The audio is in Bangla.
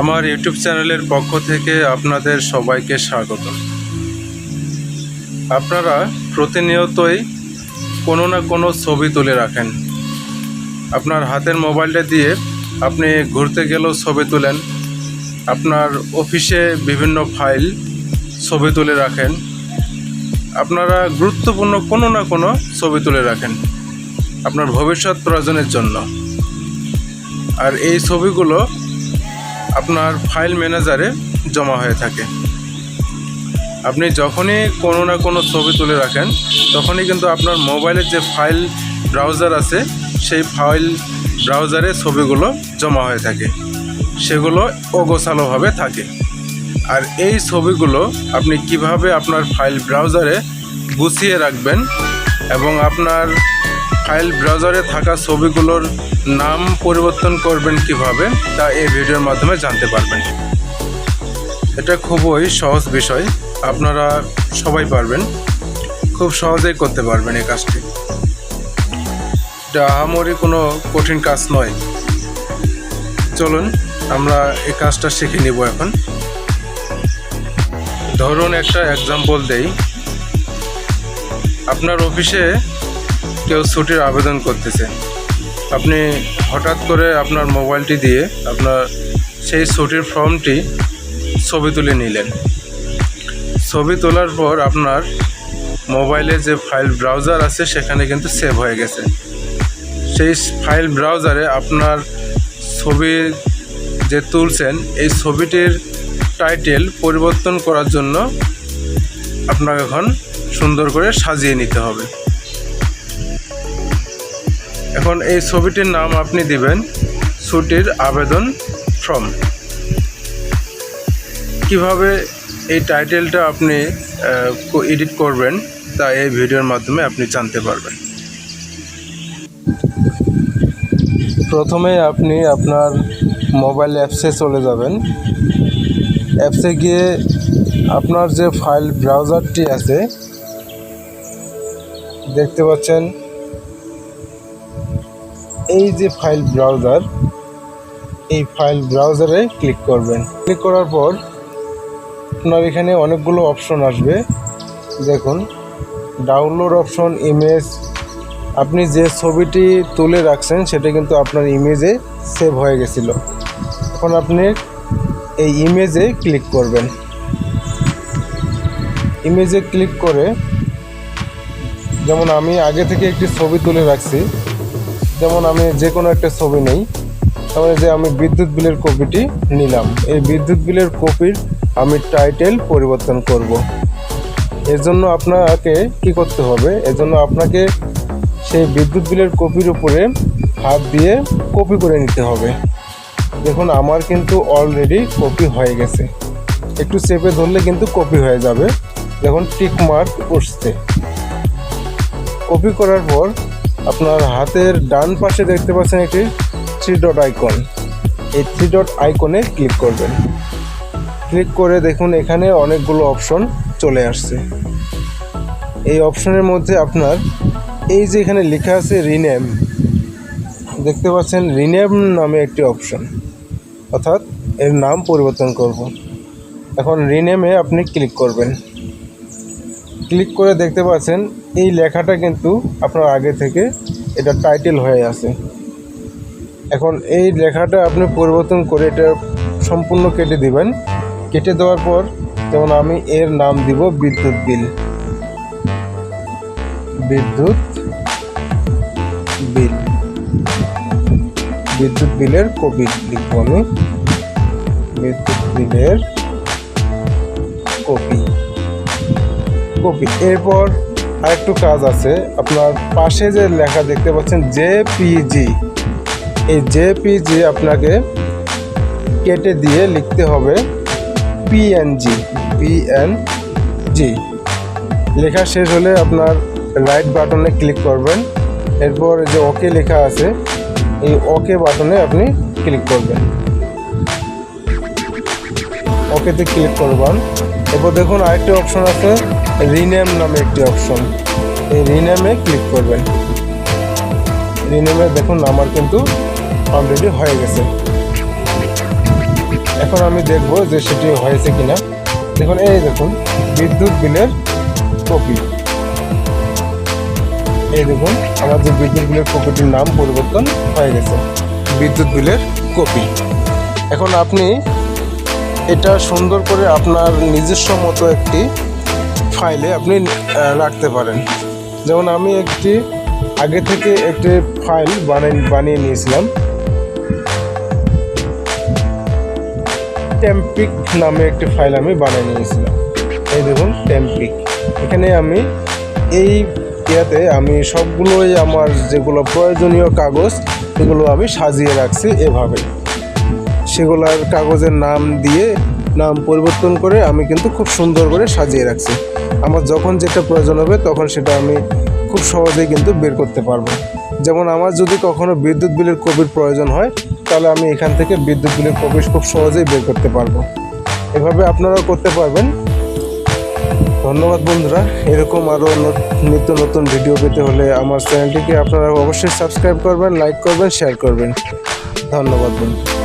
আমার ইউটিউব চ্যানেলের পক্ষ থেকে আপনাদের সবাইকে স্বাগত। আপনারা প্রতিনিয়তই কোনো না কোনো ছবি তুলে রাখেন। আপনার হাতের মোবাইলটা দিয়ে আপনি ঘুরতে গেলেও ছবি তুলেন। আপনার অফিসে বিভিন্ন ফাইল ছবি তুলে রাখেন। আপনারা গুরুত্বপূর্ণ কোনো না কোনো ছবি তুলে রাখেন আপনার ভবিষ্যৎ প্রয়োজনের জন্য। আর এই ছবিগুলো আপনার ফাইল ম্যানেজারে জমা হয়ে থাকে। আপনি যখনই কোনো না কোনো ছবি তুলে রাখেন, তখনই কিন্তু আপনার মোবাইলের যে ফাইল ব্রাউজার আছে, সেই ফাইল ব্রাউজারে ছবিগুলো জমা হয়ে থাকে। সেগুলো অগোছালোভাবে থাকে। আর এই ছবিগুলো আপনি কীভাবে আপনার ফাইল ব্রাউজারে গুছিয়ে রাখবেন এবং আপনার ফাইল ব্রাউজারে থাকা ছবিগুলোর নাম পরিবর্তন করবেন কীভাবে, তা এই ভিডিওর মাধ্যমে জানতে পারবেন। এটা খুবই সহজ বিষয়, আপনারা সবাই পারবেন, খুব সহজেই করতে পারবেন এই কাজটি। এটা আহামরি কোনো কঠিন কাজ নয়। চলুন, আমরা এই কাজটা শিখে নিব এখন। ধরুন একটা এক্সাম্পল দেই। আপনার অফিসে কেউ ছুটির আবেদন করতেছে। আপনি হঠাৎ করে আপনার মোবাইলটি দিয়ে আপনার সেই ছুটির ফর্মটি ছবি তুলে নিলেন। ছবি তোলার পর আপনার মোবাইলে যে ফাইল ব্রাউজার আছে সেখানে কিন্তু সেভ হয়ে গেছে। সেই ফাইল ব্রাউজারে আপনার ছবি যে তুলছেন, এই ছবিটির টাইটেল পরিবর্তন করার জন্য আপনাকে এখন সুন্দর করে সাজিয়ে নিতে হবে। এখন এই ছবিটির নাম আপনি দিবেন, ছুটির আবেদন ফর্ম। কীভাবে এই টাইটেলটা আপনি এডিট করবেন তা এই ভিডিওর মাধ্যমে আপনি জানতে পারবেন। প্রথমে আপনি আপনার মোবাইল অ্যাপসে চলে যাবেন। অ্যাপসে গিয়ে আপনার যে ফাইল ব্রাউজারটি আছে, দেখতে পাচ্ছেন এই যে ফাইল ব্রাউজার এই ফাইল ব্রাউজারে ক্লিক করবেন। ক্লিক করার পর আপনার এখানে অনেকগুলো অপশন আসবে। দেখুন ডাউনলোড অপশন ইমেজ আপনি যে ছবিটি তুলে রাখছেন, সেটা কিন্তু আপনার ইমেজে সেভ হয়ে গেছিল। এখন আপনি এই ইমেজে ক্লিক করবেন। ইমেজে ক্লিক করে, যেমন আমি আগে থেকে একটি ছবি তুলে রাখছি যেমন আমি যে কোনো একটা ছবি নেই, তাহলে যে আমি বিদ্যুৎ বিলের কপিটি নিলাম। এই বিদ্যুৎ বিলের কপির আমি টাইটেল পরিবর্তন করব। এর জন্য আপনাকে কি করতে হবে? এজন্য আপনাকে সেই বিদ্যুৎ বিলের কপির উপরে হাত দিয়ে কপি করে নিতে হবে। দেখুন, আমার কিন্তু অলরেডি কপি হয়ে গেছে। একটু চেপে ধরলে কিন্তু কপি হয়ে যাবে। দেখুন, টিক মার্ক উঠছে। কপি করার পর আপনার হাতের ডান পাশে দেখতে পাচ্ছেন একটি থ্রি ডট আইকন এই থ্রি ডট আইকনে ক্লিক করবেন। ক্লিক করে দেখুন এখানে অনেকগুলো অপশন চলে আসছে। এই অপশনের মধ্যে আপনার এই যে এখানে লেখা আছে রিনেম দেখতে পাচ্ছেন রিনেম নামে একটি অপশন অর্থাৎ এর নাম পরিবর্তন করব। এখন রিনেমে আপনি ক্লিক করবেন। ক্লিক করে দেখতে পাচ্ছেন এই লেখাটা কিন্তু আপনার আগে থেকে এটা টাইটেল হয়ে আছে। এখন এই লেখাটা আপনি পরিবর্তন করে এটা সম্পূর্ণ কেটে দিবেন। কেটে দেওয়ার পর যেমন আমি এর নাম দিব বিদ্যুৎ বিল। বিদ্যুৎ বিল। বিদ্যুৎ বিলের কপি লিখব আমি। বিদ্যুৎ বিলের কপি। কপি। এরপর আরেকটু কাজ আছে। আপনার পাশে যে লেখা দেখতে পাচ্ছেন জেপিজি। এই জেপিজি আপনাকে কেটে দিয়ে লিখতে হবে পিএনজি। পিএনজি। লেখা শেষ হলে আপনার রাইট বাটনে ক্লিক করবেন। এরপর যে ওকে লেখা আছে, এই ওকে বাটনে আপনি ক্লিক করবেন। ওকেতে ক্লিক করবেন। এরপর দেখুন আরেকটি অপশন আছে রিনেম নামে একটি অপশন এই রিনেমে ক্লিক করবেন। রিনেমে দেখুন আমার কিন্তু অলরেডি হয়ে গেছে। এখন আমি দেখব যে সেটি হয়েছে কিনা। দেখুন, এই দেখুন, বিদ্যুৎ বিলের কপি এই দেখুন, আমার যে বিদ্যুৎ বিলের কপিটির নাম পরিবর্তন হয়ে গেছে। বিদ্যুৎ বিলের কপি এখন আপনি এটা সুন্দর করে আপনার নিজস্ব মতো একটি ফাইলে আপনি রাখতে পারেন। যেমন আমি একটি, আগে থেকে একটি ফাইল বানিয়ে বানিয়ে নিয়েছিলাম। টেম্পিক নামে একটি ফাইল আমি বানিয়ে নিয়েছিলাম। এই দেখুন টেম্পিক এখানে আমি এই ইয়াতে আমি সবগুলোই আমার যেগুলো প্রয়োজনীয় কাগজ, এগুলো আমি সাজিয়ে রাখছি এভাবে। সেগুলোর কাগজের নাম দিয়ে নাম পরিবর্তন করে আমি কিন্তু খুব সুন্দর করে সাজিয়ে রাখছি। আমার যখন যেটা প্রয়োজন হবে, তখন সেটা আমি খুব সহজেই কিন্তু বের করতে পারব। যেমন আমার যদি কখনো বিদ্যুৎ বিলের কপির প্রয়োজন হয়, তাহলে আমি এখান থেকে বিদ্যুৎ বিলের কপি খুব সহজেই বের করতে পারব। এভাবে আপনারাও করতে পারবেন। ধন্যবাদ বন্ধুরা। এরকম আরও নিত্য নতুন ভিডিও পেতে হলে আমার চ্যানেলটিকে আপনারা অবশ্যই সাবস্ক্রাইব করবেন, লাইক করবেন, শেয়ার করবেন। ধন্যবাদ বন্ধু